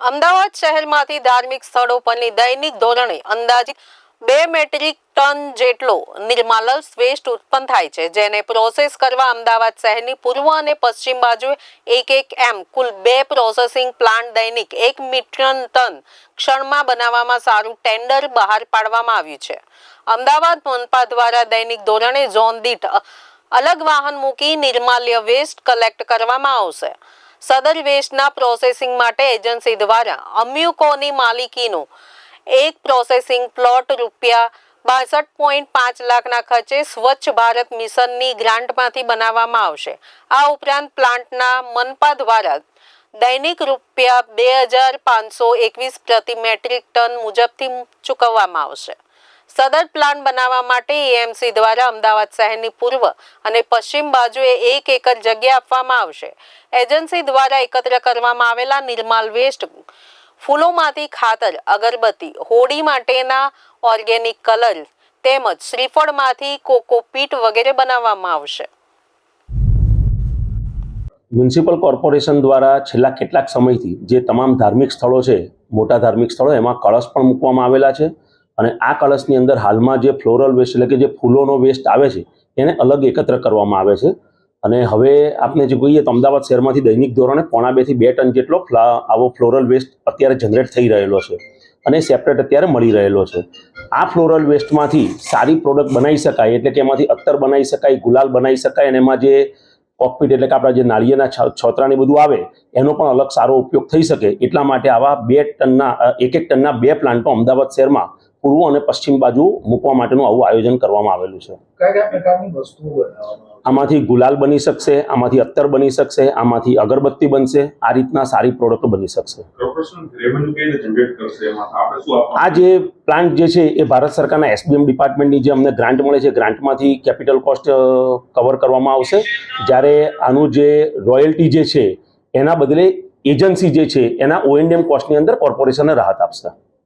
અમદાવાદ શહેરમાંથી ધાર્મિક સ્થળો પરની દૈનિક ધોરણે અંદાજિત બે મેટ્રિક ટન જેટલો નિર્માલસ વેસ્ટ ઉત્પન્ન થાય છે, જેને પ્રોસેસ કરવા અમદાવાદ શહેરની પૂર્વ અને પશ્ચિમ બાજુએ એક એક એમ કુલ બે પ્રોસેસિંગ પ્લાન્ટ દૈનિક એક મિટ્રન ટન ક્ષણમાં બનાવવામાં સારું ટેન્ડર બહાર પાડવામાં આવ્યું છે. અમદાવાદ મનપા દ્વારા દૈનિક ધોરણે ઝોન દીઠ અલગ વાહન મૂકી નિર્માલ્ય વેસ્ટ કલેક્ટ કરવામાં આવશે. સદર વેસ્ટના પ્રોસેસિંગ માટે એજન્સી દ્વારા અમ્યુકોની માલિકીનો એક પ્રોસેસિંગ પ્લોટ રૂપિયા બાસઠ પોઈન્ટ પાંચ લાખના ખર્ચે સ્વચ્છ ભારત મિશનની ગ્રાન્ટમાંથી બનાવવામાં આવશે. આ ઉપરાંત પ્લાન્ટના મનપા દ્વારા દૈનિક રૂપિયા બે હજાર પાંચસો એકવીસ પ્રતિ મેટ્રિક ટન મુજબથી ચૂકવવામાં આવશે. સદર પ્લાન્ટ બનાવવા માટે એએમસી દ્વારા અમદાવાદ શહેરની પૂર્વ અને પશ્ચિમ બાજુએ એક એકર જગ્યા આપવામાં આવશે. એજન્સી દ્વારા એકત્ર કરવામાં આવેલા નિર્માલ વેસ્ટ ફૂલોમાંથી ખાતર, અગરબત્તી, હોડી માટેના ઓર્ગેનિક કલર તેમજ શ્રીફળમાંથી કોકોપીટ વગેરે બનાવવામાં આવશે. મ્યુનિસિપલ કોર્પોરેશન દ્વારા છેલ્લા કેટલાક સમયથી જે તમામ ધાર્મિક સ્થળો છે, મોટા ધાર્મિક સ્થળો, એમાં કળશ પણ મૂકવામાં આવેલા છે. અને આ કળશની અંદર હાલમાં જે ફ્લોરલ વેસ્ટ એટલે કે જે ફૂલોનો વેસ્ટ આવે છે, એને અલગ એકત્ર કરવામાં આવે છે. અને હવે આપણે જે જોઈએ તો અમદાવાદ શહેરમાંથી દૈનિક ધોરણે પોણા બેથી બે ટન જેટલો આવો ફ્લોરલ વેસ્ટ અત્યારે જનરેટ થઈ રહેલો છે અને સેપરેટ અત્યારે મળી રહેલો છે. આ ફ્લોરલ વેસ્ટમાંથી સારી પ્રોડક્ટ બનાવી શકાય એટલે કે એમાંથી અત્તર બનાવી શકાય, ગુલાલ બનાવી શકાય અને એમાં જે કોકપીટ એટલે કે આપણા જે નાળિયેરના છોતરાને બધું આવે, એનો પણ અલગ સારો ઉપયોગ થઈ શકે. એટલા માટે આવા બે ટનના એક એક ટનના બે પ્લાન્ટો અમદાવાદ શહેરમાં પૂર્વ અને પશ્ચિમ બાજુ મૂકવા માટેનું આવું આયોજન કરવામાં આવેલું છે. આમાંથી ગુલાલ બની શકશે આમાંથી અત્તર બની શકશે આમાંથી અગરબત્તી બનશે આ રીતના સારી પ્રોડક્ટ બની શકશે. કોર્પોરેશન રેવન્યુ કઈ રીતે જનરેટ કરશે? એમાં આપણે શું આપવાનું? આ જે પ્લાન્ટ જે છે એ ભારત સરકારના એસબીએમ ડિપાર્ટમેન્ટની જે અમને ગ્રાન્ટ મળે છે ગ્રાન્ટમાંથી કેપિટલ કોસ્ટ કવર કરવામાં આવશે. જ્યારે આનું જે રોયલ્ટી જે છે એના બદલે એજન્સી જે છે એના ઓએનડીએમ કોસ્ટની અંદર કોર્પોરેશનને રાહત આપશે.